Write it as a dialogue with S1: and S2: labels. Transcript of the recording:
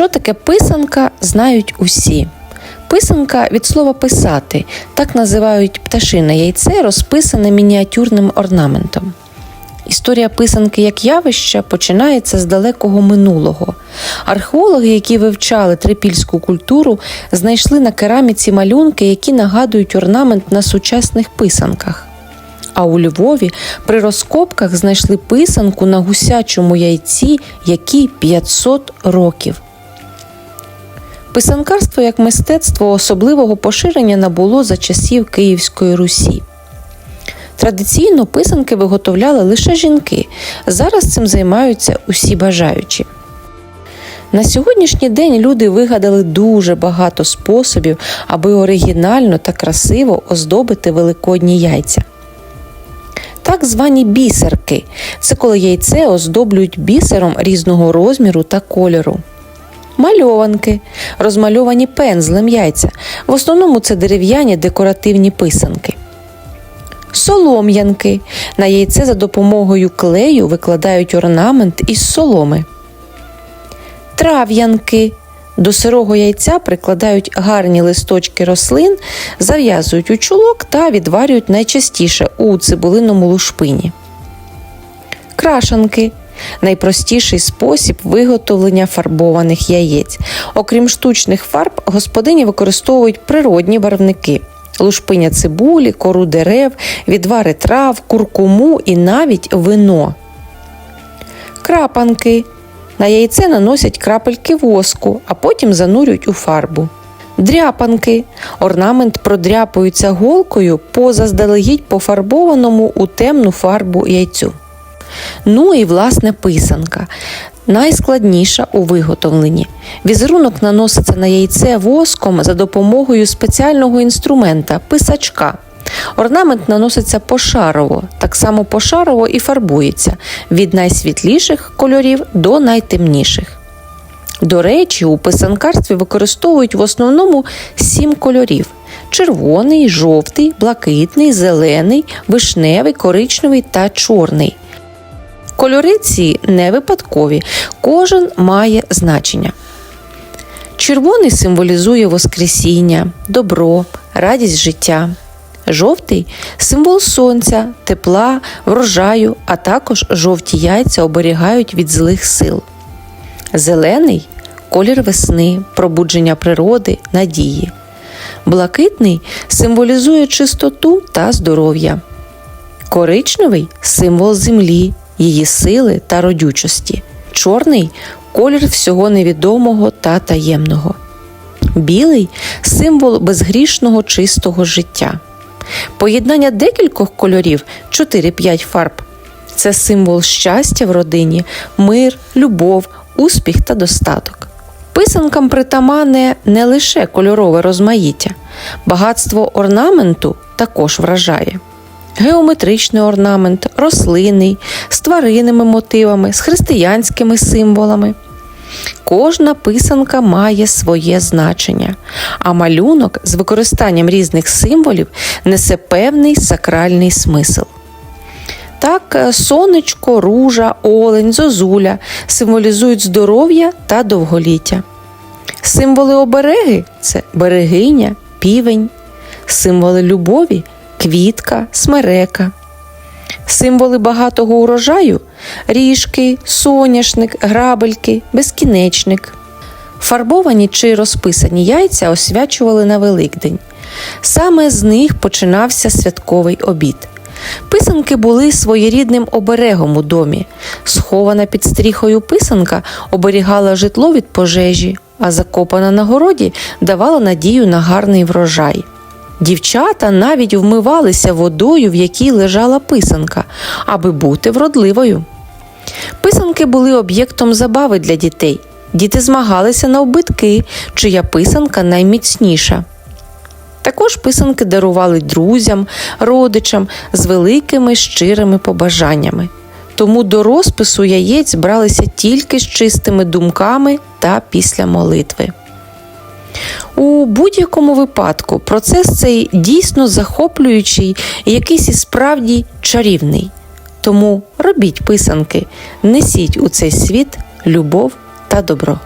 S1: Що таке писанка, знають усі. Писанка від слова писати, так називають пташине яйце, розписане мініатюрним орнаментом. Історія писанки як явища починається з далекого минулого. Археологи, які вивчали трипільську культуру, знайшли на кераміці малюнки, які нагадують орнамент на сучасних писанках. А у Львові при розкопках знайшли писанку на гусячому яйці, якій 500 років. Писанкарство як мистецтво особливого поширення набуло за часів Київської Русі. Традиційно писанки виготовляли лише жінки. Зараз цим займаються усі бажаючі. На сьогоднішній день люди вигадали дуже багато способів, аби оригінально та красиво оздобити великодні яйця. Так звані бісерки це коли яйце оздоблюють бісером різного розміру та кольору. Мальованки розмальовані пензлем яйця. В основному це дерев'яні декоративні писанки. Солом'янки на яйце за допомогою клею викладають орнамент із соломи. Трав'янки до сирого яйця прикладають гарні листочки рослин, зав'язують у чулок та відварюють найчастіше у цибулиному лушпині. Крашанки найпростіший спосіб виготовлення фарбованих яєць. Окрім штучних фарб, господині використовують природні барвники. Лушпиня цибулі, кору дерев, відвари трав, куркуму і навіть вино. Крапанки. На яйце наносять крапельки воску, а потім занурюють у фарбу. Дряпанки. Орнамент продряпується голкою по заздалегідь пофарбованому у темну фарбу яйцю. Ну і власне писанка. Найскладніша у виготовленні. Візерунок наноситься на яйце воском за допомогою спеціального інструмента писачка. Орнамент наноситься пошарово, так само пошарово і фарбується від найсвітліших кольорів до найтемніших. До речі, у писанкарстві використовують в основному сім кольорів: червоний, жовтий, блакитний, зелений, вишневий, коричневий та чорний. Кольори ці не випадкові, кожен має значення. Червоний символізує Воскресіння, добро, радість життя. Жовтий символ сонця, тепла, врожаю, а також жовті яйця оберігають від злих сил. Зелений колір весни, пробудження природи, надії. Блакитний символізує чистоту та здоров'я. Коричневий символ землі, її сили та родючості. Чорний колір всього невідомого та таємного. Білий символ безгрішного чистого життя. Поєднання декількох кольорів 4-5 фарб це символ щастя в родині, мир, любов, успіх та достаток. Писанкам притаманне не лише кольорове розмаїття, багатство орнаменту також вражає. Геометричний орнамент, рослинний, з тваринними мотивами, з християнськими символами. Кожна писанка має своє значення, а малюнок з використанням різних символів несе певний сакральний смисл. Так, е, сонечко, ружа, олень, зозуля символізують здоров'я та довголіття. Символи обереги це берегиня, півень, символи любові квітка, смерека. Символи багатого урожаю ріжки, соняшник, грабельки, безкінечник. Фарбовані чи розписані яйця освячували на Великдень. Саме з них починався святковий обід. Писанки були своєрідним оберегом у домі. Схована під стріхою писанка оберігала житло від пожежі, а закопана на городі давала надію на гарний врожай. Дівчата навіть вмивалися водою, в якій лежала писанка, аби бути вродливою. Писанки були об'єктом забави для дітей. Діти змагалися на обидки, чия писанка найміцніша. Також писанки дарували друзям, родичам з великими щирими побажаннями. Тому до розпису яєць бралися тільки з чистими думками та після молитви. У будь-якому випадку процес цей дійсно захоплюючий і якийсь і справді чарівний. Тому робіть писанки, несіть у цей світ любов та добро.